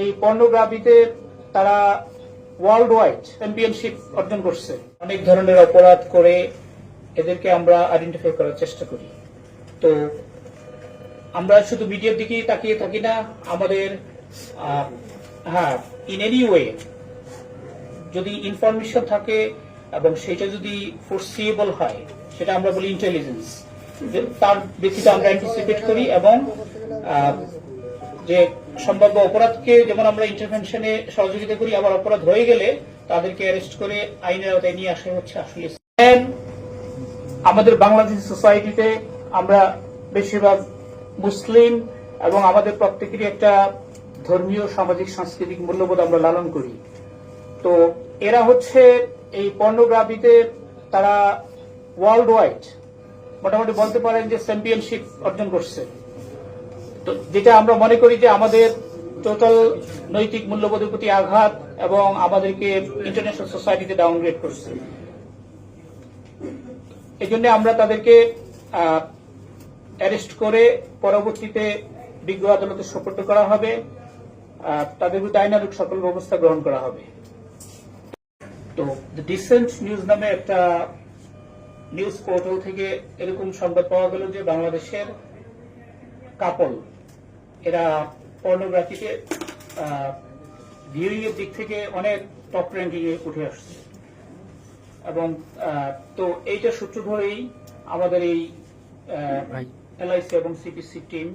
এই পর্নোগ্রাফিতে তারা world wide championship অর্জন করছে। অনেক ধরনের অপরাধ করে এদেরকে আমরা আইডেন্টিফাই করার চেষ্টা করি। তো আমরা শুধু মিডিয়ার দিকেই তাকিয়ে থাকি না, আমাদের হ্যাঁ ইন এনি ওয়ে যদি ইনফরমেশন থাকে এবং সেটা যদি ফোরসিয়েবল হয়, সেটা আমরা বলি ইন্টেলিজেন্স তার ভিত্তিতে আমরা অ্যান্টিসিপেট করি এবং যে সম্ভাব্য অপরাধকে যেমন আমরা ইন্টারভেনশনে সহযোগিতা করি, আবার অপরাধ হয়ে গেলে তাদেরকে অ্যারেস্ট করে আইনের আওতায় নিয়ে আসা হচ্ছে আসলে। আমাদের বাংলাদেশ সোসাইটিতে আমরা বেশিরভাগ মুসলিম এবং আমাদের প্রত্যেকেরই একটা ধর্মীয়, সামাজিক, সাংস্কৃতিক মূল্যবোধ আমরা লালন করি। তো এরা হচ্ছে এই পর্নোগ্রাফিতে তারা ওয়ার্ল্ড ওয়াইড মোটামুটি বলতে পারেন যে চ্যাম্পিয়নশিপ অর্জন করছে। যেটা আমরা মনে করি যে আমাদের টোটাল নৈতিক মূল্যবোধের প্রতি আঘাত এবং আমাদেরকে ইন্টারন্যাশনাল সোসাইটিতে ডাউনগ্রেড করছে। এই জন্য আমরা তাদেরকে অ্যারেস্ট করে পরবর্তীতে বিজ্ঞ আদালতে সোপর্দ করা হবে তাদের বিরুদ্ধে আইনানুক সকল ব্যবস্থা গ্রহণ করা হবে। তো ডিসেন্ট নিউজ নামে একটা নিউজ পোর্টাল থেকে এরকম সংবাদ পাওয়া গেল যে বাংলাদেশের কাপল। এরা পর্নোগ্রাফিতে ভিউইং এর দিক থেকে অনেক টপ র্যাঙ্কিং এ উঠে আসছে। এবং আহ, তো এইটা সূত্র ধরেই আমাদের এই এলআইসি এবং সিপিসি টিম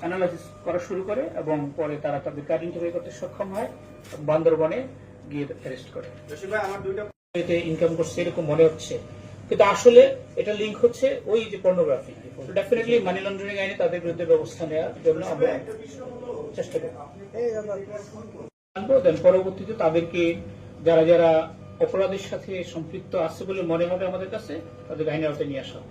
অ্যানালাইসিস করা শুরু করে এবং পরে তারা তাদের তাদেরকে আইডেন্টিফাই করতে সক্ষম হয় বান্দরবনে গিয়ে অ্যারেস্ট করে। ইনকাম করছে এরকম মনে হচ্ছে। কিন্তু আসলে এটা লিঙ্ক হচ্ছে ওই যে পর্নোগ্রাফি ডেফিনেটলি মানি লন্ডারিং আইনে তাদের বিরুদ্ধে ব্যবস্থা নেওয়ার জন্য আমরা চেষ্টা করব পরবর্তীতে তাদেরকে যারা যারা অপরাধের সাথে সম্পৃক্ত আছে বলে মনে হবে আমাদের কাছে তাদের আইনের আওতায় নিয়ে আসা হবে।